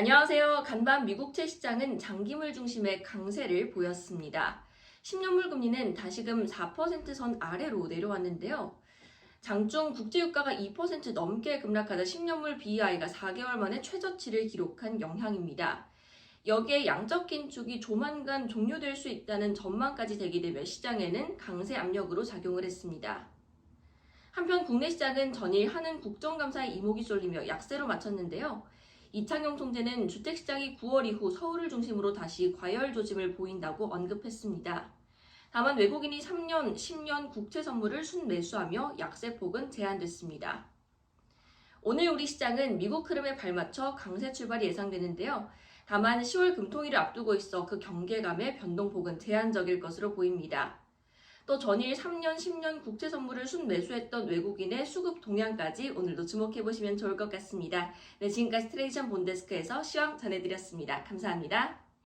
안녕하세요. 간밤 미국채 시장은 장기물 중심의 강세를 보였습니다. 10년물 금리는 다시금 4%선 아래로 내려왔는데요. 장중 국제유가가 2% 넘게 급락하자 10년물 BI가 4개월 만에 최저치를 기록한 영향입니다. 여기에 양적 긴축이 조만간 종료될 수 있다는 전망까지 대기되며 시장에는 강세 압력으로 작용을 했습니다. 한편 국내 시장은 전일 하는 국정감사의 이목이 쏠리며 약세로 마쳤는데요. 이창용 총재는 주택시장이 9월 이후 서울을 중심으로 다시 과열 조짐을 보인다고 언급했습니다. 다만 외국인이 3년, 10년 국채 선물을 순매수하며 약세 폭은 제한됐습니다. 오늘 우리 시장은 미국 흐름에 발맞춰 강세 출발이 예상되는데요. 다만 10월 금통일을 앞두고 있어 그 경계감의 변동폭은 제한적일 것으로 보입니다. 또 전일 3년, 10년 국채 선물을 순 매수했던 외국인의 수급 동향까지 오늘도 주목해 보시면 좋을 것 같습니다. 네, 지금까지 트레이션 본데스크에서 시황 전해드렸습니다. 감사합니다.